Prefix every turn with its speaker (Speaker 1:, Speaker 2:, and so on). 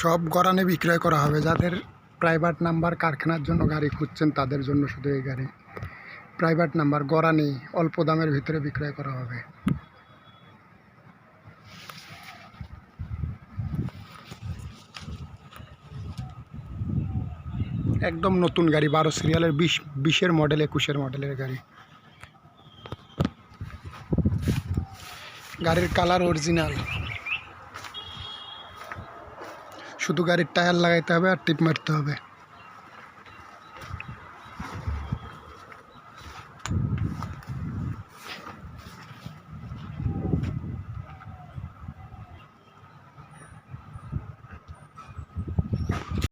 Speaker 1: সব গরানে বিক্রয় করা হবে। যাদের প্রাইভেট নাম্বার কারখানার জন্য গাড়ি খুঁজছেন, তাদের জন্য শুধু এই গাড়ি। প্রাইভেট নাম্বার গরানি অল্প দামের ভিতরে বিক্রয় করা হবে। একদম নতুন গাড়ি, বারো সিরিয়ালের বিশ, বিশের মডেল একুশের মডেলের গাড়ি। গাড়ির কালার অরিজিনাল শুধু গাড়ির টায়ার লাগাইতে হবে আর টিপ মারতে হবে।